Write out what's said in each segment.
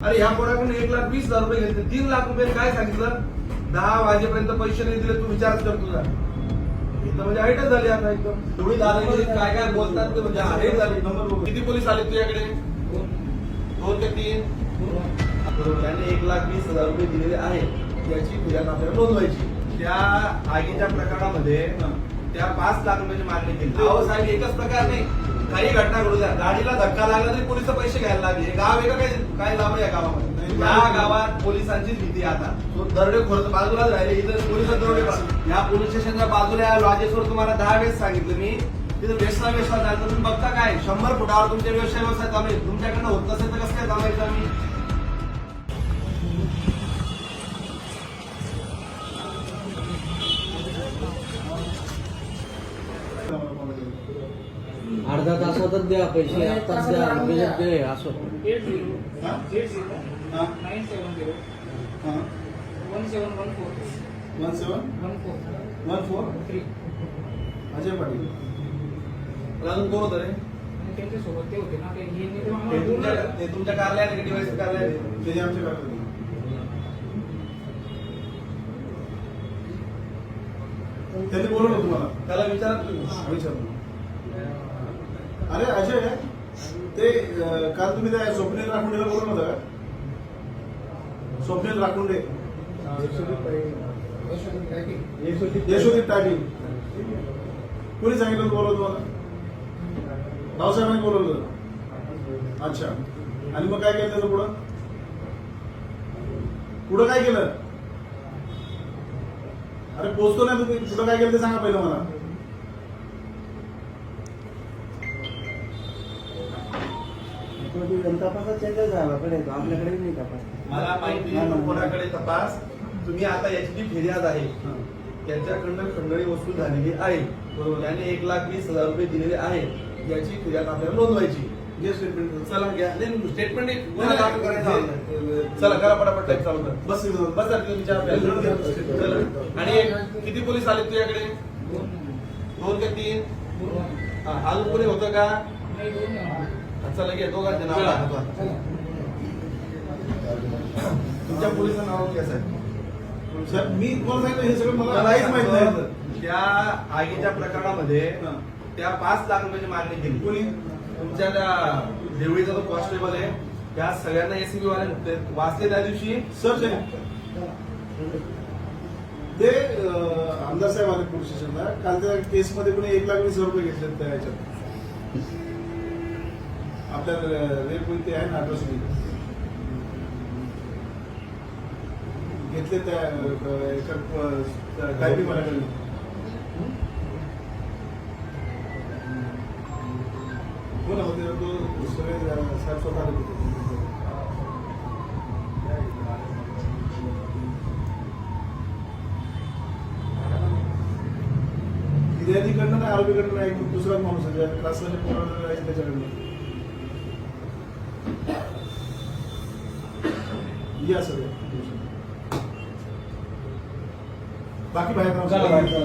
अरे ह्या पोराकडून एक लाख वीस हजार रुपये घेतले. तीन लाख रुपये काय सांगितलं? दहा वाजेपर्यंत पैसे नाही दिले तू विचारच कर तुझा. इथं म्हणजे हाईटच झाली आता एकदम. दादागिरी काय काय बोलतात ते म्हणजे हाईट झाली. नंबर. किती पोलीस आले तुझ्याकडे? दोन ते तीन? त्याने एक लाख वीस हजार रुपये दिलेले आहेत. याची फिर्याद आपल्याला नोंदवायची. त्या आगीच्या प्रकरणामध्ये त्या पाच लाख रुपयाची मागणी केली. साहेब एकच प्रकार नाही. काही घटना घडू द्या. गाडीला धक्का लागला तरी पोलीस पैसे घ्यायला लागले. हे गाव आहे का काय काय लाभ आहे या गावामध्ये. या गावात पोलिसांचीच भीती आता. तो दरोडे खोर बाजूलाच राहिले. इथं पोलीस दरोडे या पोलीस स्टेशनच्या बाजूला या लॉजेसवर तुम्हाला दहा वेळेस सांगितलं मी. तिथं वेसला वेसला जायचं. तुम्ही बघता काय? शंभर फुटावर तुमचे व्यवसाय व्यवसाय चालू आहे तुमच्याकडनं होत नसेल तर कसं काय थांबायचं आम्ही? अर्धा तासातच द्या पैसे आत्ताच द्या लगेच दे असं. Eight zero. हा? Eight zero. हा. Nine seven zero. हा. One seven one four. One seven one four. One four? Three. Ajay Patil. अजून कोण होतं रे. आणि त्यांच्यासोबत ते होते ना ते हे तुमच्या. ते तुमच्या कार्यालयात आहे डिवाइस कार्यालयात आहे? ते आमचे काका त्यांनी बोलवलं तुम्हाला त्याला विचारा तुम्ही. अरे अजय ते काल तुम्ही त्या स्वप्नील राखुंडेला बोलवलं होतं का? स्वप्नील राखुंडे. यशोदीप टाकी कोणी सांगितलं होतं बोलवलं तुम्हाला? भाऊसाहेबांनी बोलवलं अच्छा. आणि मग काय केलं त्याचं पुढं? पुढं काय केलं? अरे पोचतो नाही तुम्ही पुढं काय केलं ते सांगा पहिलं मला. तपासात त्यांच्याच गावाकडे येतो. आपल्याकडे नाही तपास. मला माहिती आहे कोणाकडे तपास? तुम्ही आता याची जी फिर्याद आहे. त्यांच्याकडनं खंडणी वसूल झालेली आहे. बरोबर. त्याने एक लाख वीस हजार रुपये दिलेले आहेत. याची फिर्याद आपल्याला नोंदवायची. जे स्टेटमेंट चला घ्या. नाही स्टेटमेंट गुन्हा दाखल करायचा आहे. चला करा पटापट टाईप चालू कर. बस. चला. आणि किती पोलीस आले तुझ्याकडे? दोन ते तीन? हा, अजून कोणी होतं का. चला घे दोघांचे नाव. तुमच्या पोलिसांचं नाव घ्या साहेब साहेब, मी तुम्हाला सांगितलं हे सगळं मला काहीच माहीत नाही त्या आगीच्या प्रकरणामध्ये. त्या पाच लाख रुपयाची मागणी केली. कोणी? तुमच्या त्या देवळीचा जो कॉन्स्टेबल आहे त्या सगळ्यांना एसीबी वाले वाचले त्या दिवशी? सर ते आमदार साहेब आले पोलीस स्टेशनला. काल त्या केसमध्ये कोणी एक लाख वीस हजार रुपये घेतले त्या ह्याच्यात आपल्या रेप आहे ना अट्रॉसिटी घेतले त्या टायपिंग वाल्याकडे हो ना होते तो सगळे साहेब स्वतः आले होते. फिर्यादीकडनं नाही आरोपीकडनं नाही एक दुसराच माणूस आहे. ज्या त्रासवाले आहे त्याच्याकडनं या सगळे बाकी बाहेर काम चला, बाहेर चला,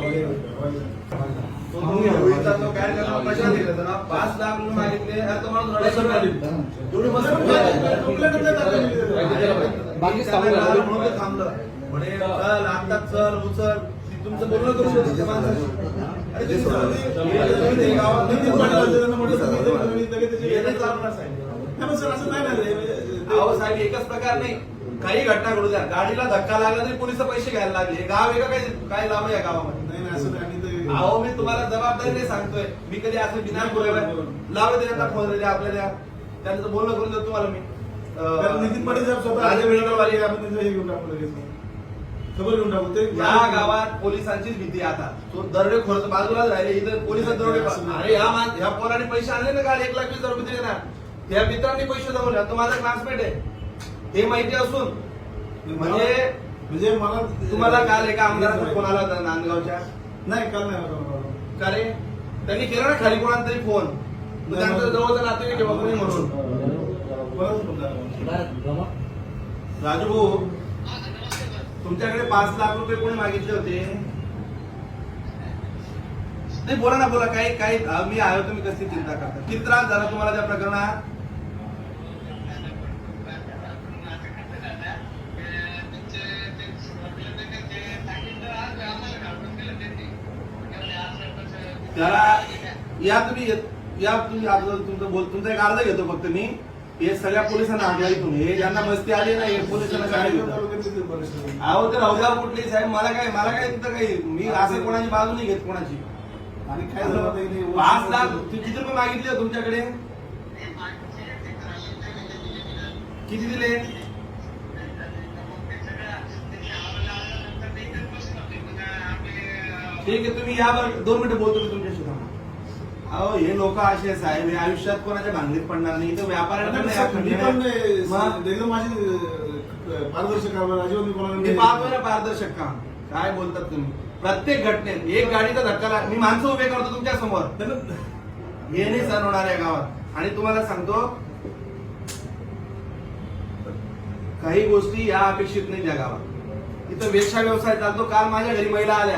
तो कशा दिला पाच लाख मागितले. एवढी मस्त बाकी. म्हणून थांबलं म्हणे चल आता चल उचल तुमचं बोलणं करू शकतो माणसाशी. गावात हे असं नाही साहेब एकच प्रकार नाही काही घटना घडू द्या गाडीला धक्का लागला तरी पोलीस पैसे घ्यायला लागले हे गाव आहे का काय काय लाभ या गावामध्ये नाही नाही असं नाही आणि ते- अहो मी तुम्हाला जबाबदारीने सांगतोय. मी कधी असं बिना लावा त्यांना फोन दिले आपल्याला. त्यांचं बोलणं करून देतो तुम्हाला मी. नितीन पाटील साहेब स्वतः राजे वेणूगोपाल आपण त्यांचं हे घेऊन टाकू लगेच. खबर घेऊन टाकू. ते या गावात पोलिसांचीच भीती आता. तो दरोडे खोर बाजूलाच राहिले. इथं पोलीस दरोडे अरे ह्या मान ह्या पोराने पैसे आणले ना काल? एक लाख वीस रुपये दिले ना. त्या मित्रांनी पैसे जमवले तो माझा क्लासमेट आहे. हे माहिती असून. म्हणजे म्हणजे मला तुम्हाला काल एका आमदाराचा फोन आला होता नांदगावच्या. नाही काल नाही. का रे? त्यांनी केला ना खाली कोणाला तरी फोन. मग त्यांचं जवळचा नातेवाईक आहे म्हणून. झाला? राजू भाऊ. तुमच्याकडे पाच लाख रुपये कोणी मागितले होते? नाही बोला ना बोला. काही काही मी आहे तुम्ही कसली चिंता करता? किती त्रास झाला तुम्हाला त्या प्रकरणात? त्याला या तुम्ही या तुम्ही तुमचं बोल तुमचा एक अर्ज घेतो फक्त मी. हे सगळ्या पोलिसांना हाकला इथून हे ज्यांना मस्ती आली ना हे पोलिसांना परिस्थिती. अहो तर अवघा कुठली साहेब? मला काय मला काय तिथं काही मी असं कोणाची बाजू नाही घेत कोणाची. आणि काय झालं? पाच लाख तू किती रुपये मागितले हो तुमच्याकडे? किती दिले? ठीक आहे तुम्ही या बरं. दोन मिनिटं बोलतो मी थांबा. अहो हे लोक असे साहेब हे आयुष्यात कोणाच्या भांगडीत पडणार नाही. इथं व्यापाऱ्यांना पण नाही साहेब, मी अडकणार. पण ए, मग? एकदम माझी अ, पारदर्शक कारभार अजिबात मी कोणाला मी पाहतोय ना पारदर्शक काम. काय बोलतात तुम्ही? प्रत्येक घटनेत एक गाडीचा धक्का लाग- मी माणसं उभे करतो तुमच्यासमोर. हे नाही सण होणार या गावात. आणि तुम्हाला सांगतो काही गोष्टी या अपेक्षित नाही त्या गावात. इथं वेश्या व्यवसाय चालतो. काल माझ्या घरी महिला आल्या.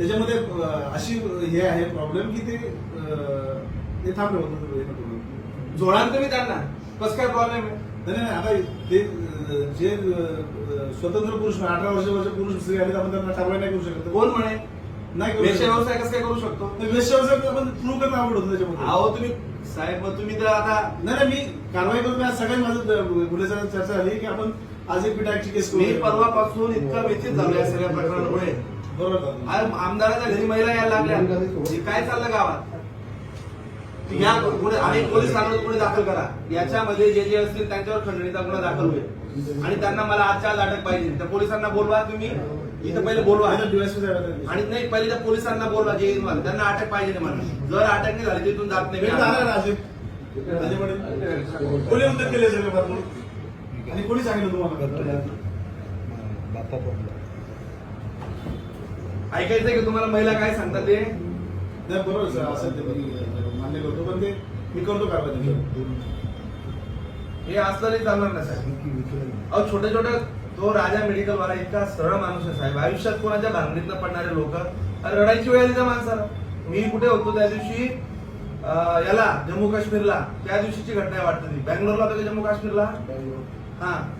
त्याच्यामध्ये अशी हे आहे प्रॉब्लेम की ते ते थांबले होतं. जोडाल तुम्ही त्यांना. कसं काय प्रॉब्लेम आहे? नाही नाही आता ते जे स्वतंत्र पुरुष अठरा वर्षावरचे पुरुष स्त्री आले आपण त्यांना कारवाई नाही करू शकत. कोण म्हणे? नाही. व्यवसाय कसं काय करू शकतो? व्यवसाय आपण प्रूव्ह करणं आवड होतं त्याच्यामध्ये. अहो तुम्ही साहेब मग तुम्ही तर आता नाही नाही मी कारवाई करून आज सगळ्यांनी माझं गुन्हेगार चर्चा झाली की आपण आज एक पिटाची केस मी परवापासून इतका व्यथित झालो या सगळ्या प्रकरणामुळे. बरोबर. आमदाराच्या घरी महिला यायला लागल्या. हे काय चाललं गावात? या गुन्हे आणि पोलीस ठाण्यात गुन्हे दाखल करा. याच्यामध्ये जे जे असतील त्यांच्यावर खंडणीचा गुन्हा दाखल होईल. आणि त्यांना मला आजच्या आज अटक पाहिजे. त्या पोलिसांना बोलवा तुम्ही. इथं पहिले बोलवा. आणि नाही पहिले त्या पोलिसांना बोलवा जे मला. त्यांना अटक पाहिजे नाही मला. जर अटक नाही झाली तिथून जात नाही. कोणी उद्योग केले सगळे भरपूर. आणि कोणी सांगितलं तुम्हाला? ऐकायचंय की तुम्हाला महिला काय सांगतात ते? नाही बरोबर सर. असेल ते मी मान्य करतो पण ते मी करतो कारवाई त्याच्यावर. हे असलं नाही चालणार ना साहेब? अहो छोटे छोटे तो राजा मेडिकल वाला इतका सरळ माणूस आहे साहेब. आयुष्यात कोणाच्या भांगडीतनं पडणारे लोक? रडायची वेळ आली त्या माणसाला. मी कुठे होतो त्या दिवशी? अं, याला जम्मू काश्मीरला. त्या दिवशीची घटना आहे वाटतं ती. बँगलोरला होतं का जम्मू काश्मीरला? हा.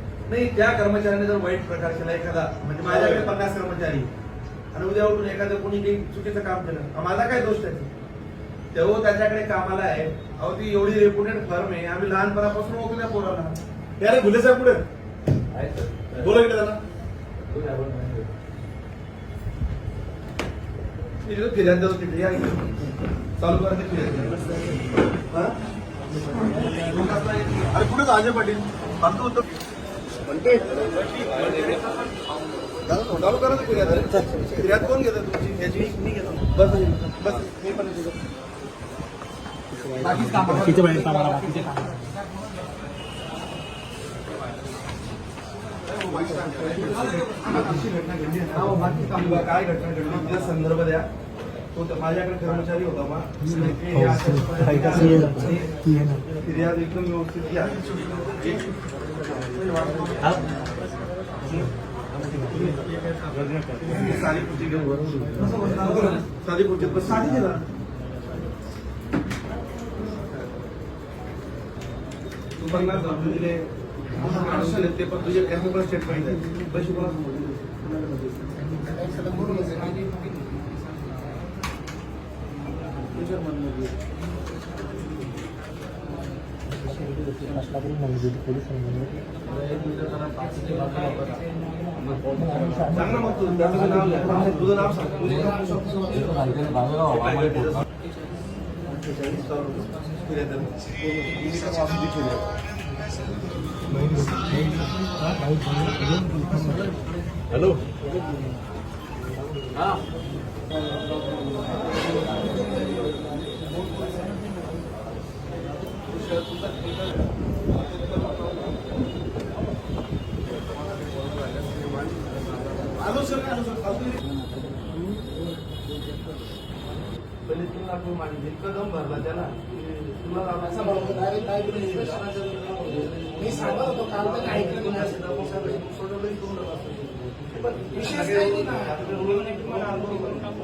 नाही त्या कर्मचाऱ्याने जर वाईट प्रकार केला एखादा म्हणजे माझ्याकडे पन्नास कर्मचारी आणि उद्या उठून एखादं कोणी काही चुकीचं काम केलं माझा काय दोष त्याचा? तेव्हा त्याच्याकडे कामाला आहे. अहो ती एवढी रेप्युटेड फर्म आहे. आम्ही लहानपणापासून ओळखू त्या पोराला. हे अरे भुले साहेब पुढे बोला इकडे त्यांना. देतो तिथे या. चालू करा ते फिर्याद हा? अरे कुठे तो अजय पाटील? बांधतो होतो. चालू करा ते फिर्याद. फिर्याद कोण घेतं तुमची? याची मी घेतो. बस बस मी पण घेतो. बाकीच काम बाकीचे बाहेर कामाला. बाकीचे काम अशी घटना घडली आहे ना, किंवा काय घटना घडली तिचा संदर्भ द्या. तो त्या- माझ्याकडे कर्मचारी होता बा. हे अशा फिर्याद एकदम व्यवस्थित घ्या. साधी खुर्ची घेऊन साधी खुर्ची बस साधी घे ना. तू पन्नास हजार रुपये दिले अडीचशे दिले, ते पण तुझे त्यांचे पण स्टेटमेंट आहे पैसे कोणाला सांग ना मग तू त्याचं नाव तुझं नाव सांग तुझं नाव सांग हॅलो आलो सर दम भरला त्याला की तुला लावायचा मी सांगत होतो काल तर काही.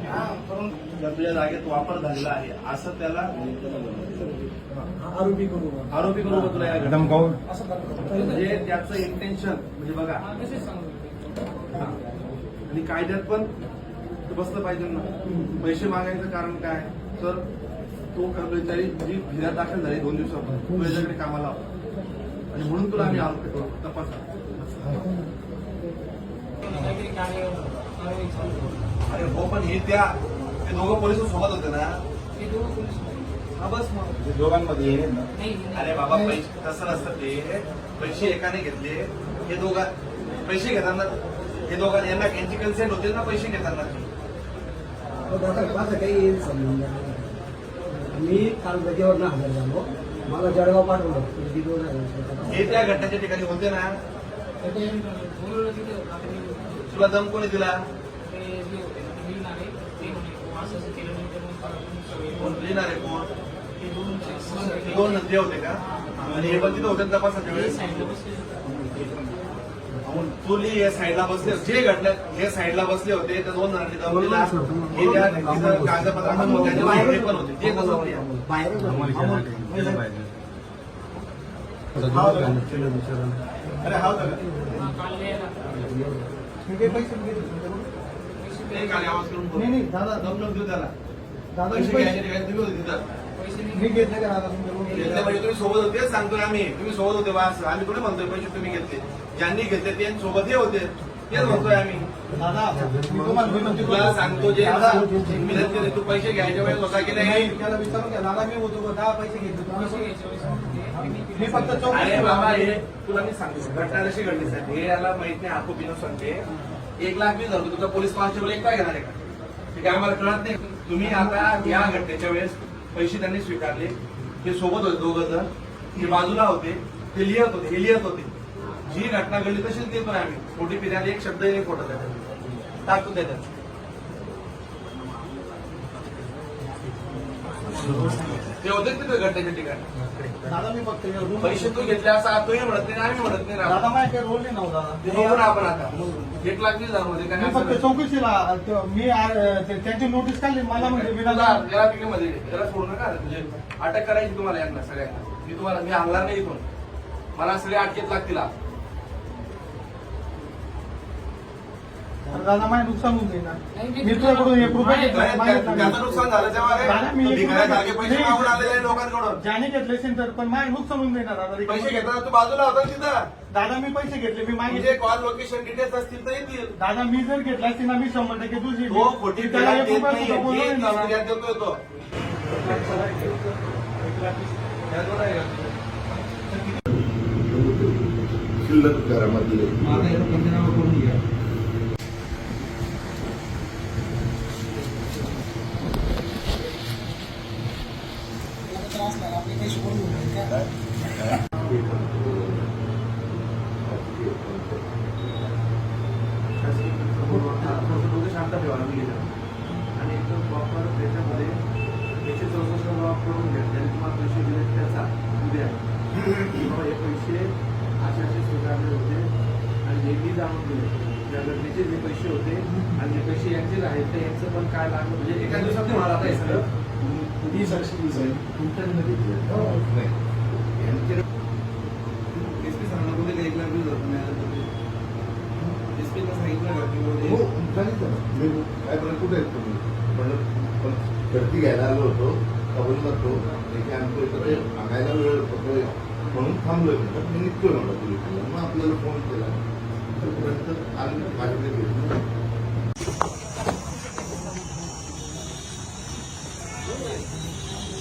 हा, तुझ्या जागेत वापर झालेला आहे असं त्याला आरोपी करू आरोपी करू तुला असं करतो. म्हणजे त्याचं इंटेन्शन म्हणजे बघा. आणि कायद्यात पण ते बसलं पाहिजे ना. पैसे मागायचं कारण काय? तर तो कर्मचारी जी फिर्याद दाखल झाली दोन दिवसापूर्वी कामाला आणि म्हणून तुला आम्ही आरोपी करू तपास. अरे हो पण हे त्या ते दोघं पोलीस सोबत होते ना? हा बस मग. दोघांमध्ये अरे बाबा पैसे तसं नसतं ते? पैसे एकाने घेतले. हे दोघा पैसे घेताना हे दोघा यांना यांची कन्सेंट होते ना पैसे घेताना माझं काही येईल समजून. मी काल ना हजर झालो मला जळगाव पाठवलं हे त्या घटनेच्या ठिकाणी होते ना तुला दम कोणी दिला लिहिणारे कोण हे दोन नंदी होते का आणि हे पण तिथे होते ना तपासाच्या वेळेस मग तुली या साईडला बसले जे घटनेत हे साईडला बसले होते. त्या दोन जणांनी दम दिला हे त्या तिथं कागदपत्रांमध्ये त्याच्या बाहेर हे पण होते. ते कसं होते? अरे हा? ते दादा. दम नको देऊ त्याला. दादा, पैसे घ्यायचे तुम्ही होते तिथं? मी घेतले का? घेतले म्हणजे तुम्ही सोबत होते तेच सांगतोय आम्ही. तुम्ही सोबत होते बस आम्ही थोडे म्हणतोय पैसे तुम्ही घेतले. ज्यांनी घेतले ते सोबत हे होते. तेच म्हणतोय आम्ही. मी तुला. सांगतो जे विनंती केली, तू पैसे घ्यायच्या वेळेस होता की नाही? त्याला विचारून घ्या. दादा मी होतो? दहा पैसे घेतले. मी फक्त अरे बाबा हे तुला मी सांगतो. घटना कशी घडली साहेब? हे याला माहीत नाही आखो सांगते एक लाख वीस हजार तुमचा पोलीस कॉन्स्टेबल एक काय घेणार आहे का? ते काय आम्हाला कळत नाही. तुम्ही आता या घटनेच्या वेळेस पैसे त्यांनी स्वीकारले. हे सोबत होते दोघं जण. हे बाजूला होते. ते लिहित होते. हे लिहित होते. जी घटना घडली तशीच देतो आम्ही खोटी फिर्याद एक शब्द एक खोटा त्याच्यात टाकतो त्याच्यात ते होते तिथे घटनेच्या ठिकाणी. पैसे तू घेतले असं तुम्ही म्हणत नाही आम्ही म्हणत नाही. ते ना आपण आता. एक लाख वीस हजारमध्ये काय मी फक्त चौकशीला ते- मी आ- ते- त्यांची नोटीस काढली मला म्हणजे तुला विनाकारण. या पिकेमध्ये त्याला सोडू नका. म्हणजे अटक करायची तुम्हाला यांना सगळ्यांना. मी तुम्हाला मी हलणार नाही इथून. मला सगळे अटकेत लागतील आज. तर दादा माझे नुकसान होऊन जाईल ना. मी तुझ्याकडून एक रुपया घेतला त्याचं मागितला नाही. त्याचं नुकसान झालं तेव्हा रे. दादा, मी तो एक भिकाऱ्या रुपया- जागे पैसे नाही. मागून आलेले आहे लोकांकडून ज्याने घेतले असेल तर पण माझे नुकसान होऊन जाईल ना दादा पैसे घेताना तू बाजूला होता ना तिथं दादा मी पैसे घेतले मी मागितले कॉल लोकेशन डिटेल्स असतील तर येतील दादा मी जर घेतला असतील ना मी शंभर टक्के तुझी तो खोटी त्याला फिर्याद एक देत रुपया नाही सुद्धा बोललो नाही दादा. फिर्याद देतोय तो त्याच्यावर आहे का? शिल्लक घरामध्ये माझा याचा पंचनामा करून घ्या शांत ठेवा मी आणि एकदम प्रॉपर त्याच्यामध्ये एकशे चौसष्ट लॉक करून घ्या त्यांनी तुम्हाला पैसे दिले त्याचा उद्या किंवा हे पैसे असे असे स्वीकारले होते आणि हे मी जाणून दिले त्या घटनेचे जे पैसे होते आणि जे पैसे यांचेच आहेत ते यांचं पण काय लागलं म्हणजे एका दिवसात कुठल्यामध्ये हो. नाही. यांच्या एस पी सांगण्यामध्ये एक लाख दिवस एस सांगितलं का? की हो आहेत म्हणजे तुम्ही पण गर्दी घ्यायला आलो होतो कबूल करतो की आमच्या इकडे सांगायला वेळ होतो. म्हणून थांबलोय म्हणतात मी निघतोय म्हणलं तुम्ही. मग आपल्याला फोन केला. तोपर्यंत आम्ही माझ्याकडे गेलो